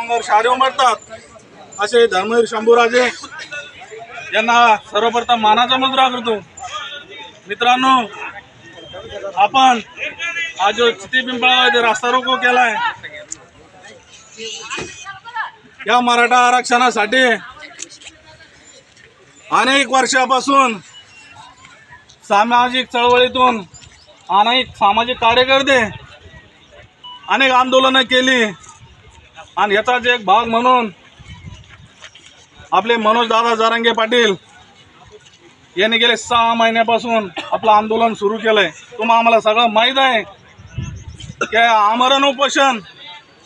अंगावर शारे उमटतात असे धर्मवीर शंभूराजे यांना सर्वप्रथम मानाचा मुद्रा करतो मित्रांनो आपण हा जो चिती जे रास्ता रोको केलाय या मराठा आरक्षणासाठी अनेक वर्षापासून सामाजिक चळवळीतून अनेक सामाजिक कार्यकर्ते अनेक आंदोलनं केली. आणि याचाच एक भाग म्हणून आपले मनोज दादा जारंगे पाटील यांनी गेले सहा महिन्यापासून आपलं आंदोलन सुरू केलंय. तुम्हा आम्हाला सगळं माहीत आहे. की आमरण उपोषण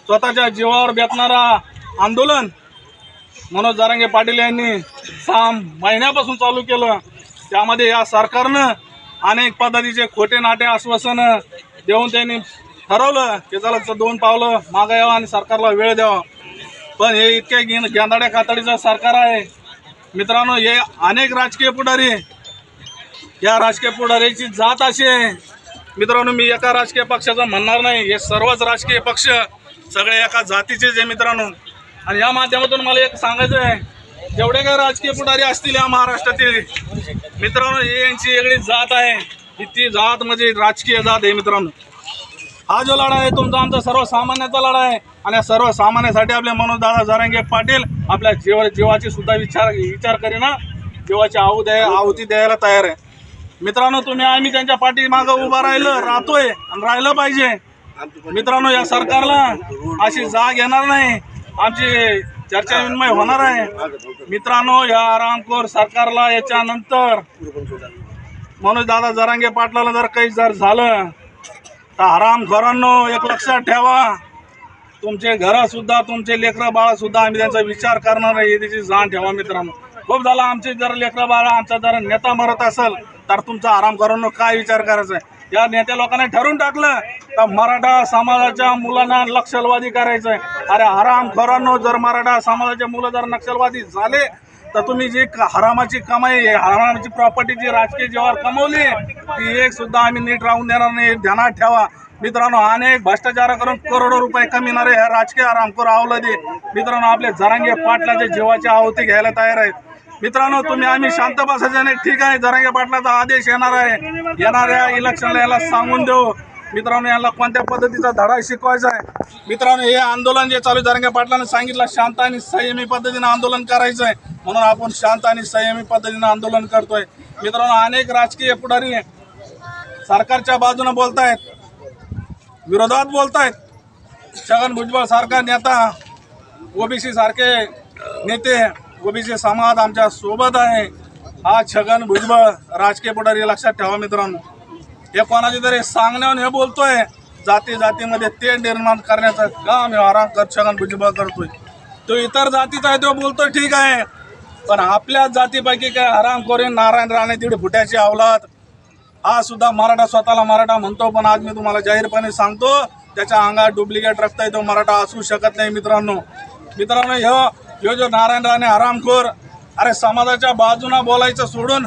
स्वतःच्या जीवावर बेतणारा आंदोलन मनोज जारंगे पाटील यांनी सहा महिन्यापासून चालू केलं. त्यामध्ये या सरकारनं अनेक पद्धतीचे खोटे नाटे आश्वासनं देऊन त्यांनी ठरवलं की चला दोन पावलं मागं यावं आणि सरकारला वेळ द्यावा. पण हे इतक्या गिन गेंदाड्या कातडीचं सरकार आहे. मित्रांनो हे अनेक राजकीय पुढारी या राजकीय पुढाऱ्याची जात अशी आहे. मित्रांनो मी एका राजकीय पक्षाचं म्हणणार नाही. हे सर्वच राजकीय पक्ष सगळे एका जातीचेच आहे मित्रांनो. आणि या माध्यमातून मला एक सांगायचं आहे. जेवढे काही राजकीय पुढारी असतील या महाराष्ट्रातील मित्रांनो हे यांची वेगळी जात आहे. इतकी ती जात म्हणजे राजकीय जात आहे मित्रांनो. हा जो लढा आहे तुमचा आमचा सर्वसामान्याचा लढा आहे. आणि या सर्वसामान्यासाठी आपले मनोज दादा जरांगे पाटील आपल्या जीव जीवाची सुद्धा विचार विचार करीना. जीवाची आहू द्या आहुती द्यायला तयार आहे. मित्रांनो तुम्ही आम्ही त्यांच्या पाठीमागं उभा राहिलं राहतोय आणि राहिलं पाहिजे. मित्रांनो या सरकारला अशी जाग येणार नाही. आमची चर्चा विनिमय होणार आहे. मित्रांनो या रामकोर सरकारला याच्यानंतर मनोज दादा जरांगे पाटलाला जर काही जर झालं तर हराम घरांनो एक लक्षात ठेवा. तुमचे घरंसुद्धा तुमचे लेकरं बाळसुद्धा आम्ही त्यांचा विचार करणार आहे. त्याची जाण ठेवा मित्रांनो. खूप झालं आमचे जर लेकरं बाळ आमचा जर नेता मरत असेल तर तुमचा आराम करून काय विचार करायचा आहे? या नेत्या लोकांनी ठरवून टाकलं तर मराठा समाजाच्या मुलांना नक्षलवादी करायचं आहे. अरे आरामखरांनो जर मराठा समाजाचे मुलं जर नक्षलवादी झाले तर तुम्ही जी हरामाची कमाई आहे, हरामाची प्रॉपर्टी जी राजकीय जेव्हा कमवली ती एक सुद्धा आम्ही नीट राहून देणार नाही. ध्यानात ठेवा. मित्रांनो अनेक भ्रष्टाचार करून करोडो रुपये कमिणारे ह्या राजकीय आरामखोर अवलंदी मित्रांनो आपले जरांगे पाटलाच्या जीवाची आहुती घ्यायला तयार आहेत. मित्रांनो तुम्ही आम्ही शांत बसायचे नाही. ठीक आहे जरांगे पाटलाचा आदेश येणार आहे. येणाऱ्या इलेक्शनला याला सांगून देऊ. मित्रांनो याला कोणत्या पद्धतीचा धडा शिकवायचा आहे? मित्रांनो हे आंदोलन जे चालू आहे, जरांगे पाटलाने सांगितलं शांत आणि संयमी पद्धतीनं आंदोलन करायचं आहे म्हणून आपण शांत आणि संयमी पद्धतीनं आंदोलन करतोय. मित्रांनो अनेक राजकीय पुढारी सरकारच्या बाजूने बोलतायत विरोधात बोलतायत. छगन भुजबळ सारखा नेता ओबीसी सारखे नेते ओबीसी समाज आमच्यासोबत आहे. हा छगन भुजबळ राजकीय पुढारी लक्षात ठेवा मित्रांनो. हे कोणाचे तरी सांगण्यावर हे बोलतोय जाती जातीमध्ये ते निर्माण करण्याचं काम हे आराम छगन भुजबळ करतोय. तो इतर जातीचा आहे तो बोलतोय ठीक आहे. पण आपल्या जातीपैकी काय आराम करून नारायण राणे तिकडे फुट्याची अवलाद हा सुद्धा मराठा स्वतःला मराठा म्हणतो पण आज मी तुम्हाला जाहीरपणे सांगतो त्याच्या अंगात डुप्लिकेट रक्त येतो तो मराठा असू शकत नाही मित्रांनो. मित्रांनो ह्यो ह्यो जो नारायण राणे आरामखोर अरे समाजाच्या बाजूनं बोलायचं सोडून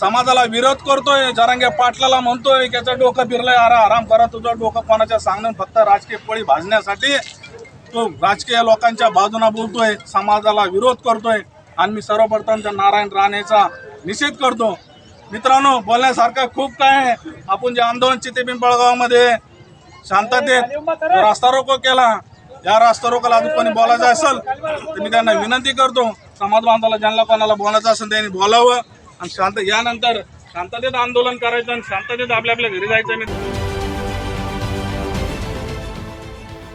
समाजाला विरोध करतोय जरांगे पाटलाला म्हणतोय की डोकं फिरलंय अरे आराम करा तुझं डोकं कोणाच्या सांगणं फक्त राजकीय पळी भाजण्यासाठी. तो राजकीय लोकांच्या बाजूने बोलतोय समाजाला विरोध करतोय. आणि मी सर्वप्रथम त्या नारायण राणेचा निषेध करतो. मित्रांनो बोलण्यासारखं खूप काय आहे. आपण जे आंदोलन चिते पिंपळगावमध्ये शांततेत रास्ता रोको केला या रास्ता रोकोला अजून कोणी बोलायचं असेल तर मी त्यांना विनंती करतो समाज बांधवाला ज्यांना कोणाला बोलायचं असेल त्यांनी बोलावं. आणि शांत यानंतर शांततेत आंदोलन करायचं आणि शांततेत आपल्या आपल्या घरी जायचं मी